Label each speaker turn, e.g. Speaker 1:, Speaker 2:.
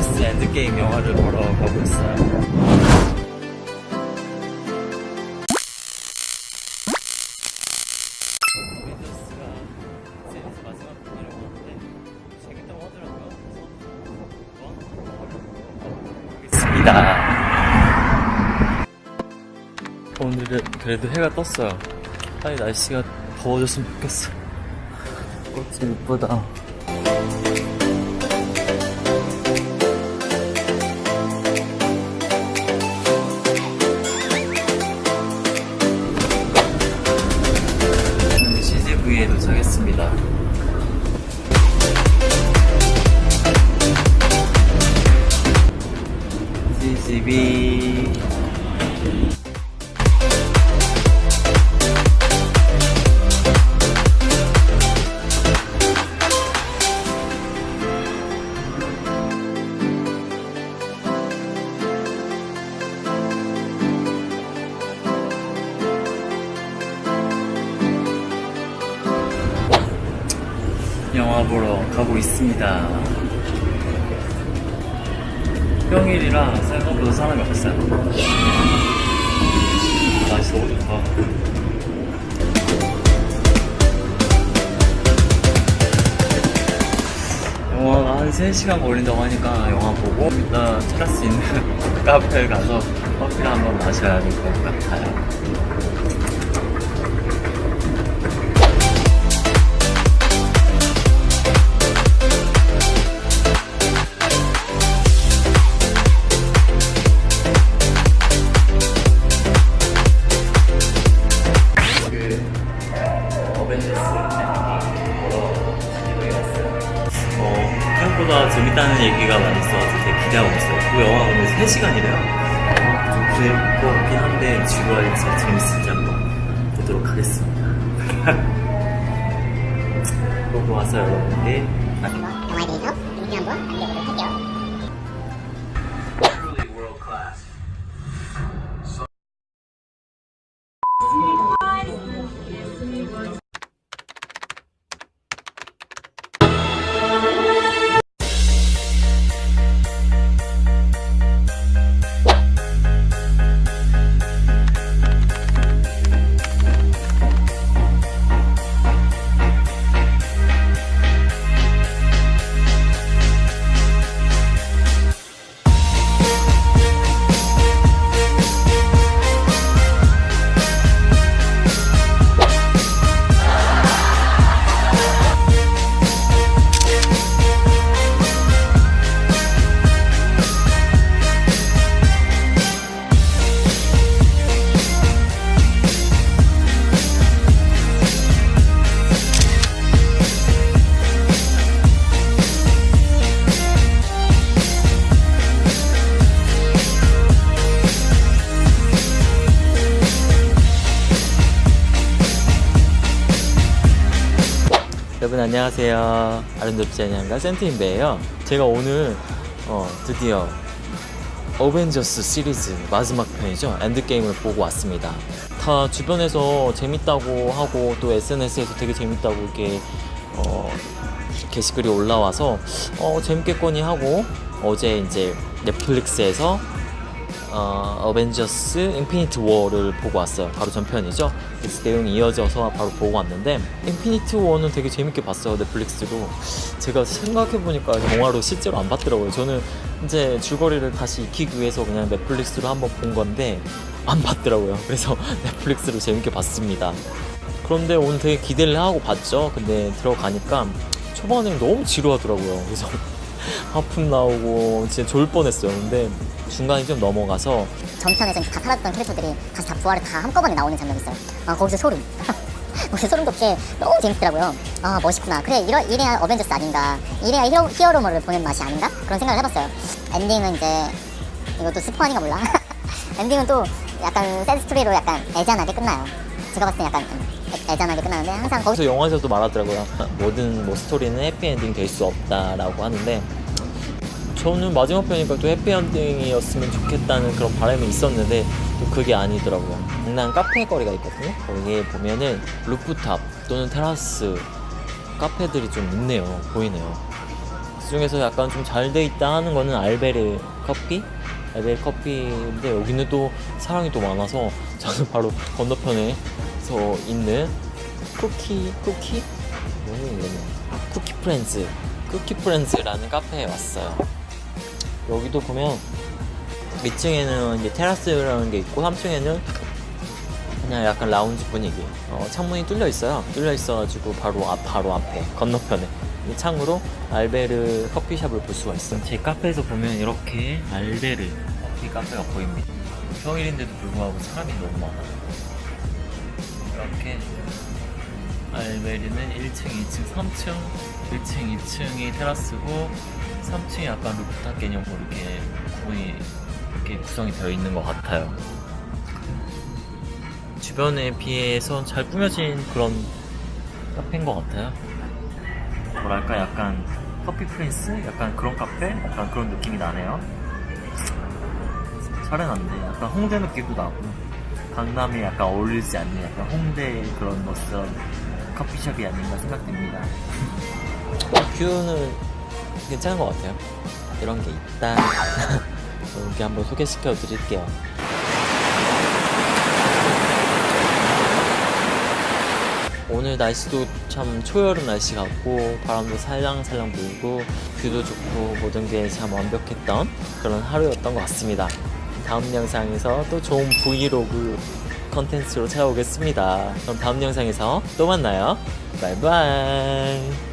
Speaker 1: 어벤져스 엔드게임 영화를 보러 가고 있어요. 오늘은 그래도 해가 떴어요. 빨리 날씨가 더워졌으면 좋겠어. 꽃이 이쁘다. CGV에 도착했습니다. CGV. 영화 보러 가고 있습니다. 평일이라 생각보다 사람이 없어요. 날씨 너무 좋다. 영화가 한 3시간 걸린다고 하니까 영화 보고 이따 테라스 있는 카페를 가서 커피를 한번 마셔야 될 것 같아요. 생각보다 재밌다는 얘기가 많이 있어서 되게 기대하고 있어요. 그 영화 오늘 3시간이래요. 좀 그럴 것 같긴 한데 지루할지 재밌을지 한번 보도록 하겠습니다. 보고 와서 여러분께
Speaker 2: 영화에 대해서 리뷰 한번 남겨보도록 할게요.
Speaker 1: 여러분 안녕하세요. 아름답지 않냐가 센트인베예요. 제가 오늘 어, 드디어 어벤져스 시리즈 마지막 편이죠. 엔드게임을 보고 왔습니다. 다 주변에서 재밌다고 하고 또 SNS에서 되게 재밌다고 이렇게 어, 게시글이 올라와서 어, 재밌겠거니 하고 어제 이제 넷플릭스에서 어, 어벤져스 인피니트 워를 보고 왔어요. 바로 전편이죠. 그래서 내용이 이어져서 바로 보고 왔는데 인피니트 워는 되게 재밌게 봤어요. 넷플릭스로. 제가 생각해보니까 영화로 실제로 안 봤더라고요. 저는 이제 줄거리를 다시 익히기 위해서 그냥 넷플릭스로 한번 본 건데 안 봤더라고요. 그래서 넷플릭스로 재밌게 봤습니다. 그런데 오늘 되게 기대를 하고 봤죠. 근데 들어가니까 초반에 너무 지루하더라고요. 그래서 하품 나오고 진짜 졸 뻔했어요. 근데 중간에 좀 넘어가서
Speaker 2: 전편에서 다 살았던 캐릭터들이 다시 다 부활을 다 한꺼번에 나오는 장면이 있어요. 아, 거기서 소름. 소름 돋게 너무 재밌더라고요. 아, 멋있구나. 그래, 이러, 이래야 어벤져스 아닌가. 이래야 히어, 히어로물을 보는 맛이 아닌가? 그런 생각을 해봤어요. 엔딩은 이제, 이것도 스포 아닌가 몰라. 엔딩은 또 약간 새드 스토리로 약간 애잔하게 끝나요. 제가 봤을 때 약간 애, 애잔하게 끝나는데 항상
Speaker 1: 거기서 영화에서도 말하더라고요. 모든 뭐 스토리는 해피엔딩 될 수 없다라고 하는데 저는 마지막 편이니까 또 해피엔딩이었으면 좋겠다는 그런 바람이 있었는데 또 그게 아니더라고요. 강남 카페 거리가 있거든요. 거기에 보면은 루프탑 또는 테라스 카페들이 좀 있네요. 보이네요. 그 중에서 약간 좀 잘 돼 있다 하는 거는 알베르 커피? 알베르 커피인데 여기는 또 사람이 또 많아서 저는 바로 건너편에서 있는 쿠키 쿠키 뭐니 이거는 쿠키 프렌즈 쿠키 프렌즈라는 카페에 왔어요. 여기도 보면 위층에는 이제 테라스라는 게 있고 3층에는 그냥 약간 라운지 분위기. 어, 창문이 뚫려 있어요. 뚫려 있어가지고 바로 앞 바로 앞에 건너편에 이 창으로 알베르 커피숍을 볼 수가 있어요. 제 카페에서 보면 이렇게 알베르 커피 카페가 보입니다. 평일인데도 불구하고 사람이 너무 많아요. 이렇게 알베르는 1층, 2층, 3층, 1층, 2층이 테라스고 3층이 약간 루프탑 개념으로 이렇게 구분이 이렇게 구성이 되어 있는 것 같아요. 주변에 비해서 잘 꾸며진 그런 카페인 것 같아요. 뭐랄까 약간 커피 프린스? 약간 그런 카페? 약간 그런 느낌이 나네요. 차려놨네. 약간 홍대 느낌도 나고 강남에 약간 어울리지 않는 약간 홍대 그런 멋스런 커피숍이 아닌가 생각됩니다. 뷰는 괜찮은 것 같아요. 이런 게 있다. 이렇게 한번 소개시켜 드릴게요. 오늘 날씨도 참 초여름 날씨 같고 바람도 살랑살랑 불고 뷰도 좋고 모든 게 참 완벽했던 그런 하루였던 것 같습니다. 다음 영상에서 또 좋은 브이로그 컨텐츠로 찾아오겠습니다. 그럼 다음 영상에서 또 만나요. 바이바이.